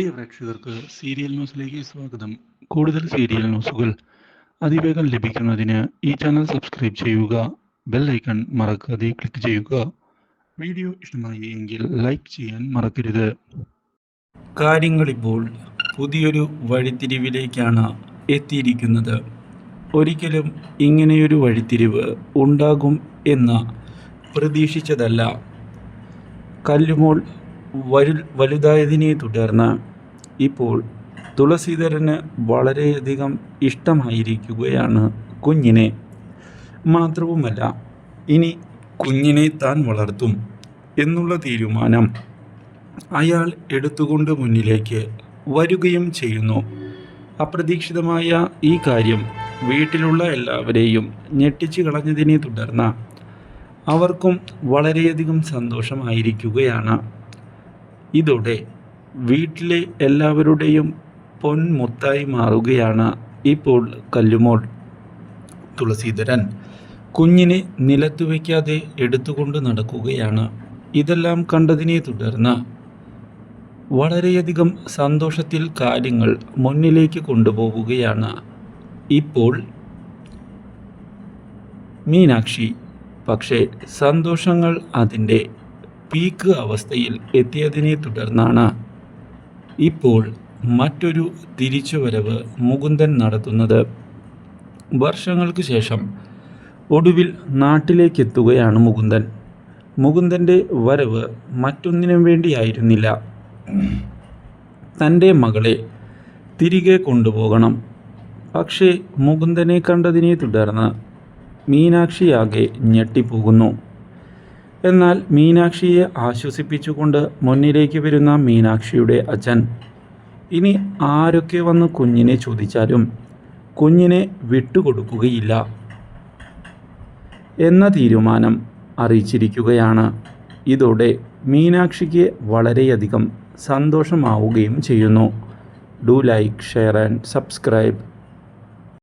പ്രിയ പ്രേക്ഷകർക്ക് സീരിയൽ ന്യൂസിലേക്ക് സ്വാഗതം. കൂടുതൽ സീരിയൽ ന്യൂസുകൾ അതിവേഗം ലഭിക്കുന്നതിന് ഈ ചാനൽ സബ്സ്ക്രൈബ് ചെയ്യുക ബെൽ ഐക്കൺ മറക്കാതെ ക്ലിക്ക് ചെയ്യുക. വീഡിയോ ഇഷ്ടമായി എങ്കിൽ ലൈക്ക് ചെയ്യാൻ മറക്കരുത്. കാര്യങ്ങളിപ്പോൾ പുതിയൊരു വഴിത്തിരിവിലേക്കാണ് എത്തിയിരിക്കുന്നത്. ഒരിക്കലും ഇങ്ങനെയൊരു വഴിത്തിരിവ് ഉണ്ടാകും എന്ന് പ്രതീക്ഷിച്ചതല്ല. കല്ലുമോൾ വലു വലുതായതിനെ തുടർന്ന് ഇപ്പോൾ തുളസീധരന് വളരെയധികം ഇഷ്ടമായിരിക്കുകയാണ് കുഞ്ഞിനെ. മാത്രവുമല്ല ഇനി കുഞ്ഞിനെ താൻ വളർത്തും എന്നുള്ള തീരുമാനം അയാൾ എടുത്തുകൊണ്ട് മുന്നിലേക്ക് വരികയും ചെയ്യുന്നു. അപ്രതീക്ഷിതമായ ഈ കാര്യം വീട്ടിലുള്ള എല്ലാവരെയും ഞെട്ടിച്ചു കളഞ്ഞതിനെ തുടർന്ന് അവർക്കും വളരെയധികം സന്തോഷമായിരിക്കുകയാണ്. ഇതോടെ വീട്ടിലെ എല്ലാവരുടെയും പൊൻമുത്തായി മാറുകയാണ് ഇപ്പോൾ കല്ലുമോൾ. തുളസീധരൻ കുഞ്ഞിനെ നിലത്തു വയ്ക്കാതെ എടുത്തുകൊണ്ട് നടക്കുകയാണ്. ഇതെല്ലാം കണ്ടതിനെ തുടർന്ന് വളരെയധികം സന്തോഷത്തിൽ കാര്യങ്ങൾ മുന്നിലേക്ക് കൊണ്ടുപോവുകയാണ്. ഇപ്പോൾ മീനാക്ഷി. പക്ഷേ സന്തോഷങ്ങൾ അതിന്റെ പീക്ക് അവസ്ഥയിൽ എത്തിയതിനെ തുടർന്നാണ് ഇപ്പോൾ മറ്റൊരു തിരിച്ചുവരവ് മുകുന്ദൻ നടത്തുന്നത്. വർഷങ്ങൾക്ക് ശേഷം ഒടുവിൽ നാട്ടിലേക്കെത്തുകയാണ് മുകുന്ദൻ. മുകുന്ദന്റെ വരവ് മറ്റൊന്നിനും വേണ്ടിയായിരുന്നില്ല. തന്റെ മകളെ തിരികെ കൊണ്ടുപോകണം. പക്ഷേ മുകുന്ദനെ കണ്ടതിനെ തുടർന്ന് മീനാക്ഷിയാകെ ഞെട്ടിപ്പോകുന്നു. എന്നാൽ മീനാക്ഷിയെ ആശ്വസിപ്പിച്ചുകൊണ്ട് മുന്നിലേക്ക് വരുന്ന മീനാക്ഷിയുടെ അച്ഛൻ ഇനി ആരൊക്കെ വന്ന് കുഞ്ഞിനെ ചോദിച്ചാലും കുഞ്ഞിനെ വിട്ടുകൊടുക്കുകയില്ല എന്ന തീരുമാനം അറിയിച്ചിരിക്കുകയാണ്. ഇതോടെ മീനാക്ഷിക്ക് വളരെയധികം സന്തോഷമാവുകയും ചെയ്യുന്നു. Do like share and subscribe.